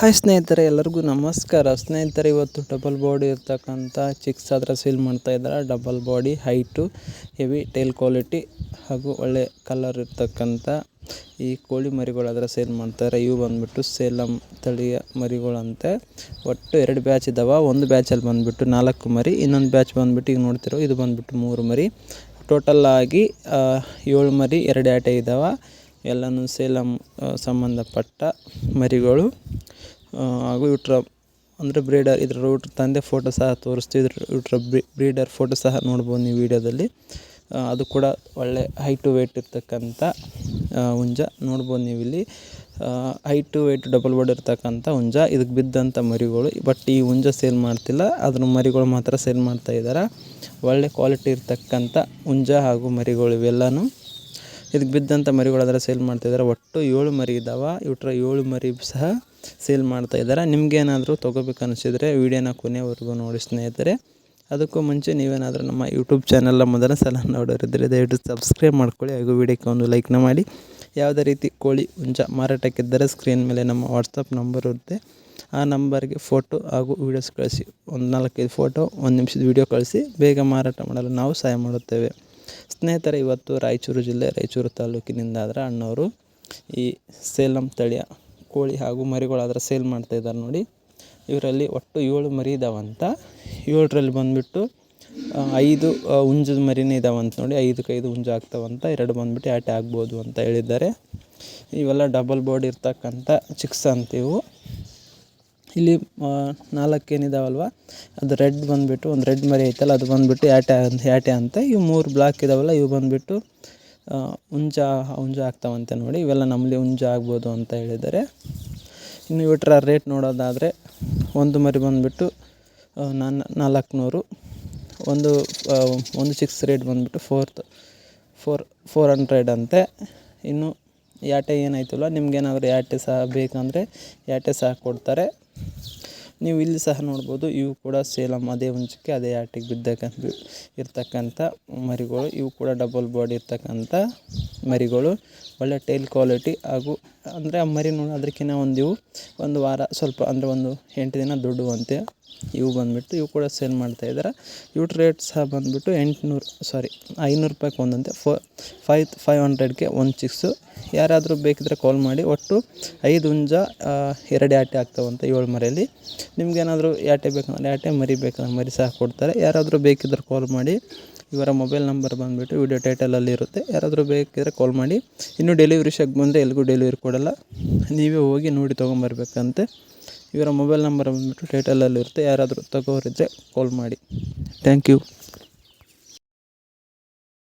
Hi ಸ್ನೇಹಿತರೆ, ಎಲ್ಲರಿಗೂ ನಮಸ್ಕಾರ. ಸ್ನೇಹಿತರೆ, ಇವತ್ತು ಡಬಲ್ ಬಾಡಿ ಇರ್ತಕ್ಕಂಥ ಚಿಕ್ಸ್ ಆದರೆ ಸೀಲ್ ಮಾಡ್ತಾ ಇದ್ದಾರೆ. Double body height heavy tile quality ಹಾಗೂ ಒಳ್ಳೆ ಕಲರ್ ಇರ್ತಕ್ಕಂಥ ಈ ಕೋಳಿ ಮರಿಗಳು ಸೇಲ್ ಮಾಡ್ತಾರೆ ಇವು ಬಂದ್ಬಿಟ್ಟು ಸೇಲಂ ತಳಿಯ ಮರಿಗಳಂತೆ. ಒಟ್ಟು ಎರಡು ಬ್ಯಾಚ್ ಇದ್ದಾವೆ ಒಂದು ಬ್ಯಾಚಲ್ಲಿ ಬಂದುಬಿಟ್ಟು ನಾಲ್ಕು ಮರಿ, ಇನ್ನೊಂದು ಬ್ಯಾಚ್ ಬಂದುಬಿಟ್ಟು ಈಗ ನೋಡ್ತಿರೋ ಇದು ಬಂದುಬಿಟ್ಟು ಮೂರು ಮರಿ. ಟೋಟಲ್ ಆಗಿ ಏಳು ಮರಿ, ಎರಡು ಆಟೆ ಇದ್ದಾವೆ ಎಲ್ಲನೂ ಸೇಲಂ ಸಂಬಂಧಪಟ್ಟ ಮರಿಗಳು. ಹಾಗೂ ಇವ್ರ ಅಂದರೆ ಬ್ರೀಡರ್ ಇದ್ರ ಇವ್ರ ತಂದೆ ಫೋಟೋ ಸಹ ತೋರಿಸ್ತಿದ್ರು. ಇವ್ರ ಬ್ರೀಡರ್ ಫೋಟೋ ಸಹ ನೋಡ್ಬೋದು ನೀವು ವೀಡಿಯೋದಲ್ಲಿ ಅದು ಕೂಡ ಒಳ್ಳೆ ಹೈಟು ವೇಟ್ ಇರ್ತಕ್ಕಂಥ ಹುಂಜ ನೋಡ್ಬೋದು ನೀವು ಇಲ್ಲಿ ಹೈಟು ವೇಟ್ ಡಬಲ್ ಬೋರ್ಡ್ ಇರ್ತಕ್ಕಂಥ ಹುಂಜ. ಇದಕ್ಕೆ ಬಿದ್ದಂಥ ಮರಿಗಳು ಬಟ್ ಈ ಹುಂಜ ಸೇಲ್ ಮಾಡ್ತಿಲ್ಲ. ಅದ್ರ ಮರಿಗಳು ಮಾತ್ರ ಸೇಲ್ ಮಾಡ್ತಾ ಇದ್ದಾರೆ ಒಳ್ಳೆ ಕ್ವಾಲಿಟಿ ಇರ್ತಕ್ಕಂಥ ಹುಂಜ ಹಾಗೂ ಮರಿಗಳು ಇವೆಲ್ಲನೂ. ಇದಕ್ಕೆ ಬಿದ್ದಂಥ ಮರಿಗಳಾದ್ರೆ ಸೇಲ್ ಮಾಡ್ತಾಯಿದ್ದಾರೆ ಒಟ್ಟು ಏಳು ಮರಿ ಇದ್ದಾವೆ ಇವ್ರ ಏಳು ಮರಿ ಸಹ ಸೇಲ್ ಮಾಡ್ತಾ ಇದ್ದಾರೆ. ನಿಮಗೇನಾದರೂ ತೊಗೋಬೇಕು ಅನಿಸಿದರೆ ವೀಡಿಯೋನ ಕೊನೆವರೆಗೂ ನೋಡಿ ಸ್ನೇಹಿತರೆ. ಅದಕ್ಕೂ ಮುಂಚೆ ನೀವೇನಾದರೂ ನಮ್ಮ ಯೂಟ್ಯೂಬ್ ಚಾನಲ್ನ ಮೊದಲ ಸಲ ನೋಡೋರಿದ್ದರೆ ದಯವಿಟ್ಟು ಸಬ್ಸ್ಕ್ರೈಬ್ ಮಾಡ್ಕೊಳ್ಳಿ, ಹಾಗೂ ವಿಡಿಯೋಕ್ಕೆ ಒಂದು ಲೈಕ್ನ ಮಾಡಿ. ಯಾವುದೇ ರೀತಿ ಕೋಳಿ ಹುಂಜ ಮಾರಾಟಕ್ಕಿದ್ದರೆ ಸ್ಕ್ರೀನ್ ಮೇಲೆ ನಮ್ಮ ವಾಟ್ಸಪ್ ನಂಬರ್ ಇರುತ್ತೆ. ಆ ನಂಬರ್ಗೆ ಫೋಟೋ ಹಾಗೂ ವೀಡಿಯೋಸ್ ಕಳಿಸಿ. ಒಂದು ನಾಲ್ಕೈದು ಫೋಟೋ ಒಂದು ನಿಮಿಷದ ವೀಡಿಯೋ ಕಳಿಸಿ. ಬೇಗ ಮಾರಾಟ ಮಾಡಲು ನಾವು ಸಹಾಯ ಮಾಡುತ್ತೇವೆ. ಸ್ನೇಹಿತರೆ, ಇವತ್ತು ರಾಯಚೂರು ಜಿಲ್ಲೆ, ರಾಯಚೂರು ತಾಲೂಕಿನಿಂದ ಆದರೆ ಅಣ್ಣವರು ಈ ಸೇಲಂ ತಳಿಯ ಕೋಳಿ ಹಾಗೂ ಮರಿಗಳು ಆದರೆ ಸೇಲ್ ಮಾಡ್ತಾಯಿದ್ದಾರೆ ನೋಡಿ. ಇವರಲ್ಲಿ ಒಟ್ಟು ಏಳು ಮರಿ ಇದಾವಂತ. ಏಳರಲ್ಲಿ ಬಂದುಬಿಟ್ಟು ಐದು ಹುಂಜದ ಮರಿನೇ ಇದಾವಂತ ನೋಡಿ. ಐದಕ್ಕೆ ಐದು ಹುಂಜ ಆಗ್ತಾವಂತ. ಎರಡು ಬಂದುಬಿಟ್ಟು ಆಟೆ ಆಗ್ಬೋದು ಅಂತ ಹೇಳಿದ್ದಾರೆ. ಇವೆಲ್ಲ ಡಬಲ್ ಬೋರ್ಡ್ ಇರ್ತಕ್ಕಂಥ ಚಿಕ್ಸ್ ಅಂತೀವು ಇಲ್ಲಿ ನಾಲ್ಕೇನಿದಾವಲ್ವ ಅದು ರೆಡ್ ಬಂದುಬಿಟ್ಟು, ಒಂದು ರೆಡ್ ಮರಿ ಐತಲ್ಲ, ಅದು ಬಂದುಬಿಟ್ಟು ಯಾಟೆ ಯಾಟೆ ಅಂತ. ಇವು ಮೂರು ಬ್ಲಾಕ್ ಇದಾವಲ್ಲ, ಇವು ಬಂದುಬಿಟ್ಟು ಹುಂಜ ಹುಂಜ ಆಗ್ತಾವಂತೆ ನೋಡಿ. ಇವೆಲ್ಲ ನಮ್ಮಲ್ಲಿ ಹುಂಜ ಆಗ್ಬೋದು ಅಂತ ಹೇಳಿದ್ದಾರೆ. ಇನ್ನು ಇವಟ್ರ ರೇಟ್ ನೋಡೋದಾದರೆ ಒಂದು ಮರಿ ಬಂದುಬಿಟ್ಟು ನಾನು, ನಾಲ್ಕುನೂರು. ಒಂದು ಒಂದು ಸಿಕ್ಸ್ ರೇಟ್ ಬಂದುಬಿಟ್ಟು ಫೋರ್ತ್ ಫೋರ್ ಫೋರ್ ಹಂಡ್ರೆಡ್ ಅಂತೆ. ಇನ್ನು ಯಾಟೆ ಏನಾಯ್ತಲ್ಲ, ನಿಮ್ಗೇನಾದರೂ ಯಾಟೆ ಸಹ ಬೇಕಂದರೆ ಯಾಟೆ ಸಹ ಕೊಡ್ತಾರೆ. ನೀವು ಇಲ್ಲಿ ಸಹ ನೋಡ್ಬೋದು, ಇವು ಕೂಡ ಸೇಲಮ್ ಅದೇ ಹುಂಚಕ್ಕೆ ಅದೇ ಆಟಿಗೆ ಬಿದ್ದಕ್ಕಂಥ ಇರ್ತಕ್ಕಂಥ ಮರಿಗಳು, ಇವು ಕೂಡ ಡಬಲ್ ಬಾಡಿ ಇರ್ತಕ್ಕಂಥ ಮರಿಗಳು, ಒಳ್ಳೆ ಟೈಲ್ ಕ್ವಾಲಿಟಿ ಹಾಗೂ ಅಂದರೆ ಆ ಮರಿ ನೋಡಿ ಅದಕ್ಕಿಂತ ಒಂದು ಇವು, ಒಂದು ವಾರ ಸ್ವಲ್ಪ ಅಂದರೆ ಒಂದು ಎಂಟು ದಿನ ದುಡ್ಡುವಂತೆ ಇವು ಬಂದುಬಿಟ್ಟು ಇವು ಕೂಡ ಸೇಲ್ ಮಾಡ್ತಾಯಿದ್ದಾರೆ ಇವು ರೇಟ್ ಸಹ ಬಂದುಬಿಟ್ಟು ಎಂಟುನೂರು ಸಾರಿ ಐನೂರು ರೂಪಾಯಿಗೆ ಒಂದಂತೆ. ಫೋ ಫೈವ್ ಫೈವ್ ಹಂಡ್ರೆಡ್ಗೆ ಒಂದು ಚಿಕ್ಸು ಯಾರಾದರೂ ಬೇಕಿದ್ರೆ ಕಾಲ್ ಮಾಡಿ, ಒಟ್ಟು ಐದು ಹುಂಜ ಎರಡು ಆಟೆ ಆಗ್ತಾವಂತೆ ಏಳು ಮರಿಯಲ್ಲಿ. ನಿಮ್ಗೇನಾದರೂ ಯಾಟೆ ಬೇಕಂದ್ರೆ ಯಾಟೆ, ಮರಿ ಬೇಕಂದ್ರೆ ಮರಿ ಸಹ ಕೊಡ್ತಾರೆ. ಯಾರಾದರೂ ಬೇಕಿದ್ರೆ ಕಾಲ್ ಮಾಡಿ ಇವರ ಮೊಬೈಲ್ ನಂಬರ್ ಬಂದುಬಿಟ್ಟು ವಿಡಿಯೋ ಟೈಟಲಲ್ಲಿ ಇರುತ್ತೆ. ಯಾರಾದರೂ ಬೇಕಿದ್ರೆ ಕಾಲ್ ಮಾಡಿ. ಇನ್ನು ಡೆಲಿವರಿ ಶಾಕ್ ಬಂದರೆ ಎಲ್ಲಿಗೂ ಡೆಲಿವರಿ ಕೊಡಲ್ಲ. ನೀವೇ ಹೋಗಿ ನೋಡಿ ತೊಗೊಂಬರ್ಬೇಕಂತೆ. ಇವರ ಮೊಬೈಲ್ ನಂಬರ್ ಬಂದುಬಿಟ್ಟು ಟೈಟಲಲ್ಲಿರುತ್ತೆ ಯಾರಾದರೂ ತಗೋರಿದ್ದರೆ ಕಾಲ್ ಮಾಡಿ. Thank you